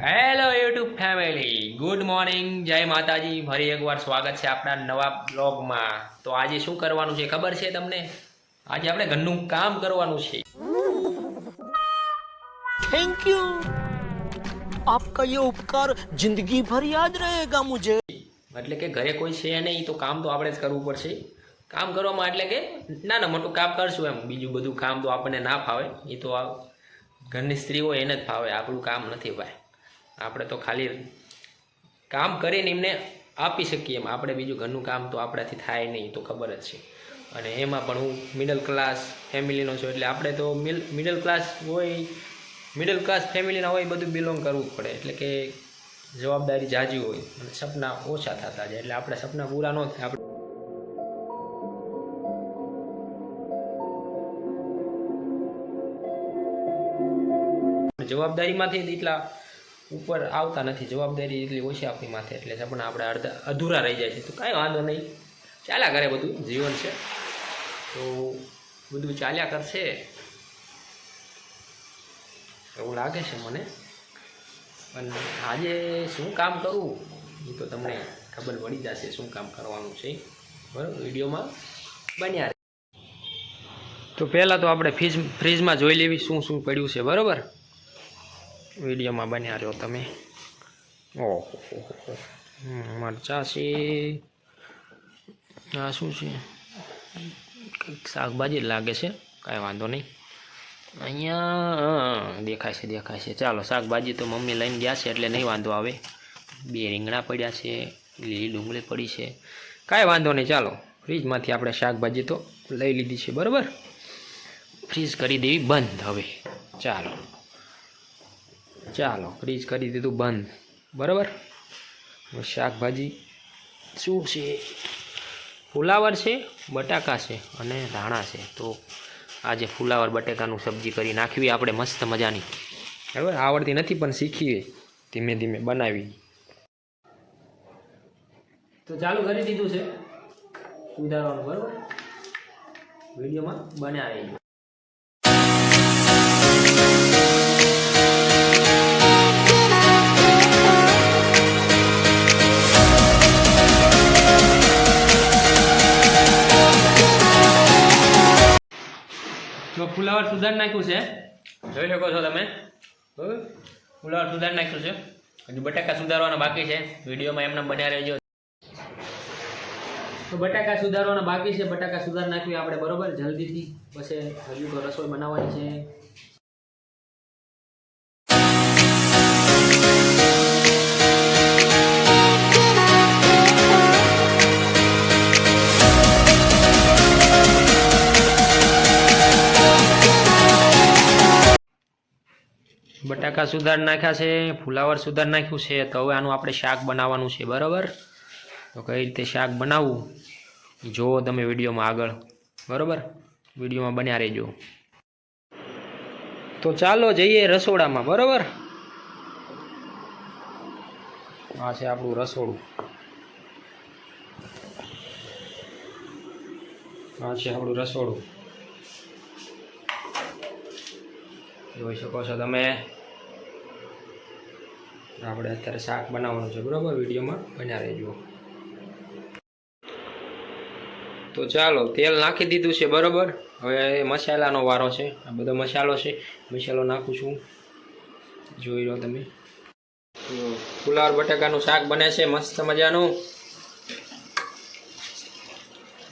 Hello YouTube family good morning જય માતાજી. ફરી એકવાર સ્વાગત છે આપણા નવા બ્લોગમાં. તો આજે શું કરવાનું છે ખબર છે તમને? આજે આપણે ઘરનું કામ કરવાનું છે. થેન્ક યુ આપકા યે ઉપકાર જિંદગી ભર યાદ રહેગા મુજે. એટલે કે ઘરે કોઈ છે નહીં તો કામ તો આપણે જ કરવું પડશે. કામ કરવામાં એટલે કે નાના મોટું કામ કરશું એમ. બીજું બધું કામ તો આપણને ના ફાવે. એ તો ઘરની સ્ત્રીઓ એને જ ફાવે. આપણું કામ નથી ભાઈ. આપણે તો ખાલી કામ કરીને એમને આપી શકીએ એમ. આપણે બીજું ઘરનું કામ તો આપણાથી થાય નહીં તો ખબર જ છે. અને એમાં પણ હું મિડલ ક્લાસ ફેમિલીનો છું, એટલે આપણે તો મિલ મિડલ ક્લાસ હોય મિડલ ક્લાસ ફેમિલીના હોય બધું બિલોંગ કરવું પડે. એટલે કે જવાબદારી જાજી હોય, અને સપના ઓછા થતા જાય, એટલે આપણે સપના પૂરા ન થાય. આપણે જવાબદારીમાંથી એટલા ઉપર આવતા નથી, જવાબદારી એટલી ઓછી આપણી માથે એટલે પણ આપણે અડધા અધૂરા રહી જાય છે. તો કાંઈ વાંધો નહીં. ચાલ્યા કરે બધું, જીવન છે. તો બધું ચાલ્યા કરશે. એવું લાગે છે મને. પણ આજે શું કામ કરવું એ તો તમને ખબર પડી જશે શું કામ કરવાનું છે. બરાબર, વિડીયોમાં બન્યા. તો પહેલાં તો આપણે ફ્રીજ, ફ્રીજમાં જોઈ લેવી શું શું પડ્યું છે, બરાબર? વિડીયોમાં બન્યા રહ્યો તમે. ઓહો મરચા છે આ શું છે? કંઈક શાકભાજી લાગે છે કાંઈ વાંધો નહીં. અહીંયા દેખાય છે દેખાય છે. ચાલો શાકભાજી તો મમ્મી લઈને ગયા છે એટલે નહીં વાંધો આવે. બે રીંગણા પડ્યા છે લીલી ડુંગળી પડી છે. કાંઈ વાંધો નહીં ચાલો. ફ્રીજમાંથી આપણે શાકભાજી તો લઈ લીધી છે બરાબર? ફ્રીજ કરી દેવી બંધ હવે. ચાલો. ચાલો, ફ્રીજ કરી દીધું બંધ. બરાબર? શાકભાજી શું છે? ફુલાવર છે, બટાકા છે અને ધાણા છે. તો આજે ફુલાવર, બટેકાનું સબ્જી કરી નાખવી. આપણે મસ્ત મજાની. બરાબર આવડતી નથી, પણ શીખીએ. ધીમે ધીમે બનાવી. તો ચાલુ કરી દીધું છે. સુધારવાનું બરાબર? વિડીયોમાં બન્યા ફુલાવર સુધાર નાખ્યું છે. જોઈ શકો છો તમે. બરાબર ફુલાવર સુધાર નાખ્યું છે. હજુ બટાકા સુધારવાના બાકી છે. વિડીયોમાં એમને બન્યા રહેજો. તો બટાકા સુધારવાના બાકી છે. બટાકા સુધાર નાખ્યું આપણે બરોબર જલ્દીથી. પછી હજુ તો રસોઈ બનાવવાની છે. બટાકા સુધાર નાખ્યા છે, ફુલાવર સુધાર નાખ્યું છે, તો હવે આનું આપણે શાક બનાવવાનું છે, બરાબર? તો કઈ રીતે શાક બનાવવું? જુઓ તમે વિડીયોમાં આગળ, બરાબર? વિડીયોમાં બન્યા રહેજો. તો ચાલો જઈએ રસોડામાં, બરાબર? આ છે આપણું રસોડું. આ છે આપણું રસોડું. જોઈ શકો છો તમે? આપણે અત્યારે શાક બનાવવાનું છે, બરાબર? વિડીયોમાં બન્યા રહેજો. તો ચાલો, તેલ નાખી દીધું છે, બરાબર? હવે મસાલાનો વારો છે, આ બધો મસાલો છે, મસાલો નાખું છું. જોઈ લો તમે. ફુલાવર બટાકાનું શાક બને છે, મસ્ત મજાનું.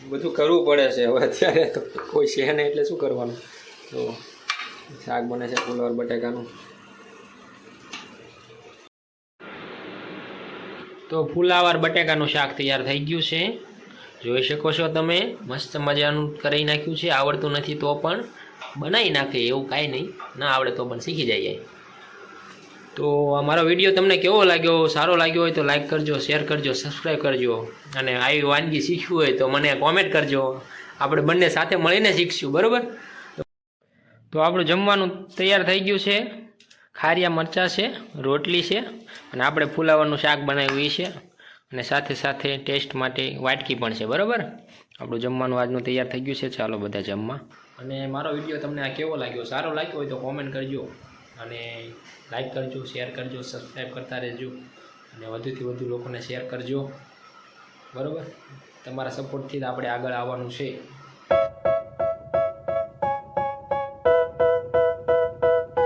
બધું કરવું પડે છે હવે અત્યારે તો કોઈ છે નહીં, એટલે શું કરવાનું? તો શાક બને છે ફુલાવર બટાકાનું. તો ફુલાવર બટેકાનું શાક તૈયાર થઈ ગયું છે. જોઈ શકો છો તમે, મસ્ત મજાનું કરી નાખ્યું છે. આવડતું નથી તો પણ બનાવી નાખે, એવું કાંઈ નહીં. ના આવડે તો પણ શીખી જઈએ તો અમારો વીડિયો તમને કેવો લાગ્યો, સારો લાગ્યો હોય તો લાઈક કરજો, શેર કરજો, સબસ્ક્રાઈબ કરજો. અને આવી વાનગી શીખવી હોય તો મને કોમેન્ટ કરજો. આપણે બંને સાથે મળીને શીખશું, બરાબર? તો આપણું જમવાનું તૈયાર થઈ ગયું છે. ખારિયા મરચાં છે, રોટલી છે અને આપણે ફુલાવરનું શાક બનાવ્યું એ છે અને સાથે સાથે ટેસ્ટ માટે વાટકી પણ છે, બરાબર? આપણું જમવાનું આજનું તૈયાર થઈ ગયું છે, ચાલો બધા જમવા. અને મારો વીડિયો તમને આ કેવો લાગ્યો? સારો લાગ્યો હોય તો કોમેન્ટ કરજો અને લાઈક કરજો શેર કરજો સબસ્ક્રાઈબ કરતા રહેજો અને વધુથી વધુ લોકોને શેર કરજો. બરાબર? તમારા સપોર્ટથી જ આપણે આગળ આવવાનું છે.